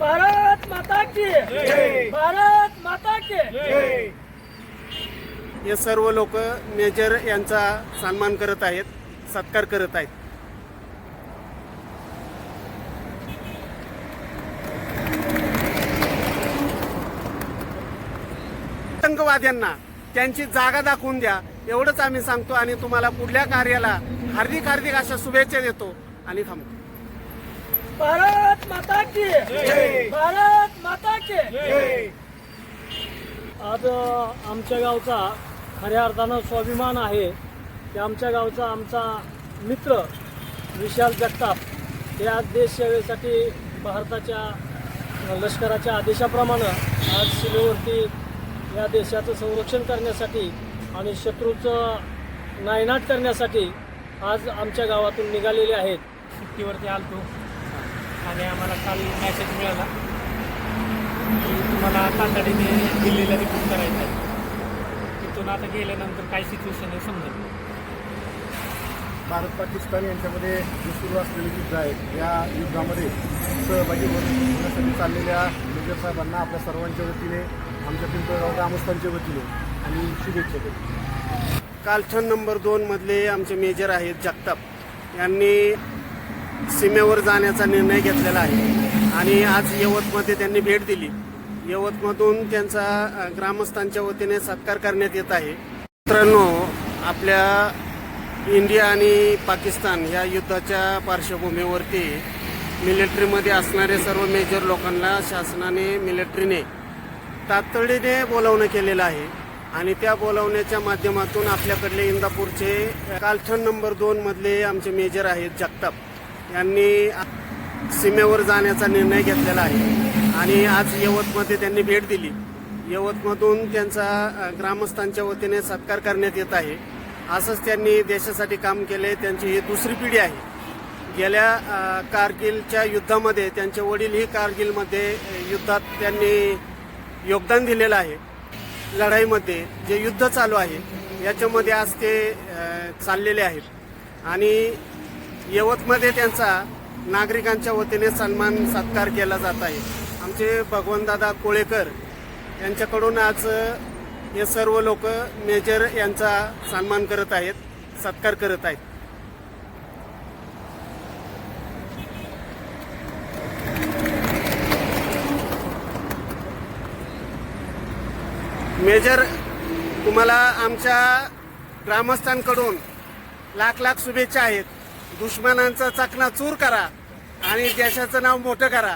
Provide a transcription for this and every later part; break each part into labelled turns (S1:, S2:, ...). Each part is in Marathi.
S1: भारत माता की भारत माता की
S2: हे सर्व लोक मेजर यांचा सन्मान करत आहेत सत्कार करत आहेत. आतंकवाद्यांना त्यांची जागा दाखवून द्या एवढंच आम्ही सांगतो आणि तुम्हाला पुढल्या कार्याला हार्दिक हार्दिक अशा शुभेच्छा देतो. आणि थांबतो.
S1: भारत माता की भारत माता की आज आमच्या गावचा खऱ्या अर्थानं स्वाभिमान आहे की आमच्या गावचा आमचा मित्र विशाल जगताप हे आज देश सेवेसाठी भारताच्या लष्कराच्या आदेशाप्रमाणे आज सीमेवरती या देशाचं संरक्षण करण्यासाठी आणि शत्रूचं नायनाट करण्यासाठी आज आमच्या गावातून निघालेले आहेत.
S3: सुट्टीवरती आलतो. आणि आम्हाला काल मॅसेज मिळाला की तुम्हाला तातडीने दिल्लीला रिपोर्ट करायचं आहे. तिथून आता गेल्यानंतर काय सिच्युएशन आहे समजेल
S4: भारत पाकिस्तान यांच्यामध्ये जे सुरू असलेले युद्ध आहे या युद्धामध्ये सहभागी होण्यासाठी चाललेल्या मेजर साहेबांना आपल्या सर्वांच्या वतीने आमच्या पिंपळगाव ग्रामस्थांच्या वतीने आणि शुभेच्छा देतो.
S2: कालठण नंबर दोन मधले आमचे मेजर आहेत जगताप. यांनी सीमेवर जाण्याचा निर्णय घेतलेला आहे. आणि आज यवतमध्ये त्यांनी भेट दिली. यवतमधून त्यांचा ग्रामस्थांच्या वतीने सत्कार करण्यात येत आहे. मित्रांनो आपल्या इंडिया आणि पाकिस्तान या युद्धाच्या पार्श्वभूमीवरती मिलिटरीमध्ये असणारे सर्व मेजर लोकांना शासनाने मिलिटरीने तातडीने बोलावणं केलेलं आहे. आणि त्या बोलावण्याच्या माध्यमातून आपल्याकडले इंदापूरचे कालठण नंबर दोनमधले आमचे मेजर आहेत जगताप. यांनी सीमेवर जाण्याचा निर्णय घेतलेला आहे. आणि आज यवतमध्ये त्यांनी भेट दिली. यवतमधून त्यांचा ग्रामस्थांच्या वतीने सत्कार करण्यात येत आहे. असंच त्यांनी देशासाठी काम केले त्यांची ही दुसरी पिढी आहे. गेल्या कारगिलच्या युद्धामध्ये त्यांचे वडीलही कारगिलमध्ये युद्धात त्यांनी योगदान दिलेलं आहे. लढाईमध्ये जे युद्ध चालू आहे याच्यामध्ये आज ते चाललेले आहेत. आणि यवतमध्ये त्यांचा नागरिकांच्या वतीने सन्मान सत्कार केला जात आहे. आमचे भगवंतदादा कोळेकर यांच्याकडून आज हे सर्व लोक मेजर यांचा सन्मान करत आहेत सत्कार करत आहेत. मेजर तुम्हाला आमच्या ग्रामस्थांकडून लाख लाख शुभेच्छा आहेत. दुश्मनांचा चकना चूर करा आणि देशाचं नाव मोठं करा.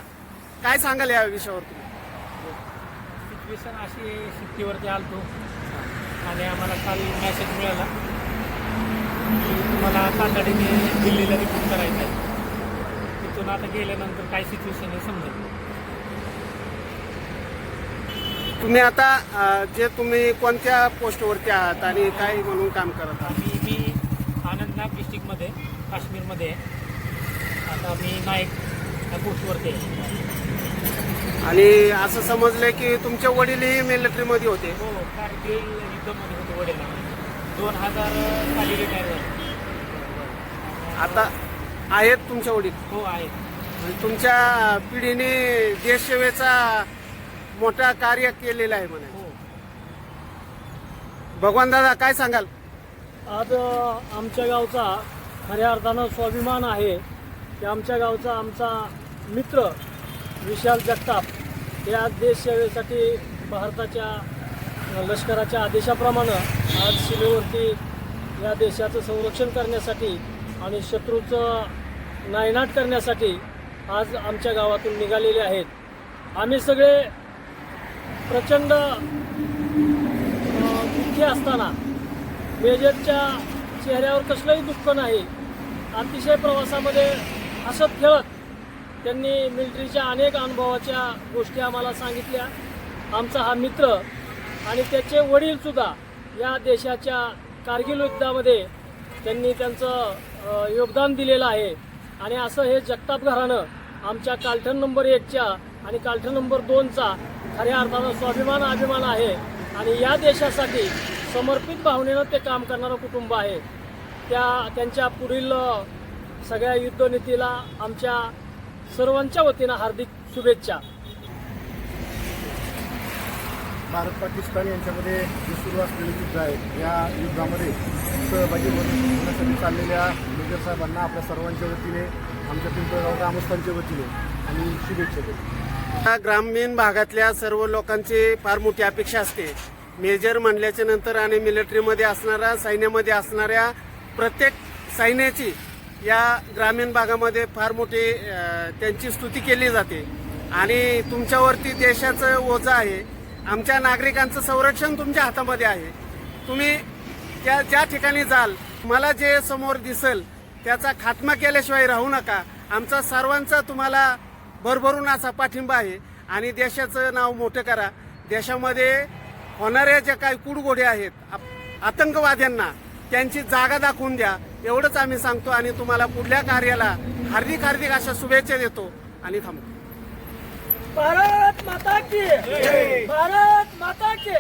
S2: काय सांगाल या विषयावर तुम्ही?
S3: सिच्युएशन अशी आहे, सुट्टीवरती आलतो. आणि आम्हाला काल मॅसेज मिळाला की तुम्हाला तातडीने दिल्लीला रिपोर्ट करायचं आहे तिथून आता गेल्यानंतर काय सिच्युएशन आहे समजेल.
S2: तुम्ही आता जे तुम्ही कोणत्या पोस्टवरती आहात आणि काय म्हणून काम करत आहात?
S3: आम्ही मी अनंतनाग डिस्ट्रिक्टमध्ये काश्मीरमध्ये आहे. आता मी नाईक या पोस्टवरती आहे.
S2: आणि असं समजलंय की तुमचे वडीलही मिलिटरीमध्ये होते.
S3: हो कारगिल युद्धामध्ये होते वडील. दोन हजार साली रिटायर झाले
S2: आता आहेत तुमच्या वडील?
S3: हो आहे
S2: आणि तुमच्या पिढीने देशसेवेचा मोठा कार्य केलेलं आहे म्हणे
S3: हो.
S2: भगवान दादा काय सांगाल?
S1: आज आमच्या गावचा खऱ्या अर्थानं स्वाभिमान आहे की आमच्या गावचा आमचा मित्र विशाल जगताप हे आज देश सेवेसाठी भारताच्या लष्कराच्या आदेशाप्रमाणे आज सीमेवरती या देशाचं संरक्षण करण्यासाठी आणि शत्रूचं नायनाट करण्यासाठी आज आमच्या गावातून निघालेले आहेत. आम्ही सगळे प्रचंड दुःखी असताना मेजरच्या चेहऱ्यावर कसलंही दुःख नाही अतिशय प्रवासामध्ये हसत खेळत त्यांनी मिलिटरीच्या अनेक अनुभवाच्या गोष्टी आम्हाला सांगितल्या. आमचा हा मित्र आणि त्याचे वडीलसुद्धा या देशाच्या कारगिल युद्धामध्ये त्यांनी त्यांचं योगदान दिलेलं आहे. आणि असं हे जगताप घराणं आमच्या कालठण नंबर एकच्या आणि कालठण नंबर दोनचा खऱ्या अर्थानं स्वाभिमान अभिमान आहे. आणि या देशासाठी समर्पित भावनेनं ते काम करणारं कुटुंब आहे. त्या त्यांच्या पुढील सगळ्या युद्धनीतीला आमच्या सर्वांच्या वतीनं हार्दिक शुभेच्छा.
S4: भारत पाकिस्तान यांच्यामध्ये जे सुरू असलेलं युद्ध आहे या युद्धामध्ये सहभागी होत- होण्यासाठी चाललेल्या मेजर साहेबांना आपल्या सर्वांच्या वतीने आमच्या पिंपळगाव ग्रामस्थांच्या वतीने आणि शुभेच्छा देतो.
S2: या ग्रामीण भागातल्या सर्व लोकांची फार मोठी अपेक्षा असते. मेजर म्हणल्याच्या नंतर आणि मिलिटरीमध्ये असणाऱ्या सैन्यामध्ये असणाऱ्या प्रत्येक सैन्याची या ग्रामीण भागामध्ये फार मोठी त्यांची स्तुती केली जाते. आणि तुमच्यावरती देशाचं ओझं आहे. आमच्या नागरिकांचं संरक्षण तुमच्या हातामध्ये आहे. तुम्ही त्या ज्या ठिकाणी जाल मला जे समोर दिसेल त्याचा खात्मा केल्याशिवाय राहू नका. आमचा सर्वांचा तुम्हाला भरभरून असा पाठिंबा आहे. आणि देशाचं नाव मोठं करा. देशामध्ये होणाऱ्या ज्या काही कुडगोड्या आहेत आप- आतंकवाद्यांना त्यांची जागा दाखवून द्या. एवढंच आम्ही सांगतो आणि तुम्हाला पुढल्या कार्याला हार्दिक हार्दिक अशा शुभेच्छा देतो. आणि थांबतो
S1: भारत माता की भारत माता की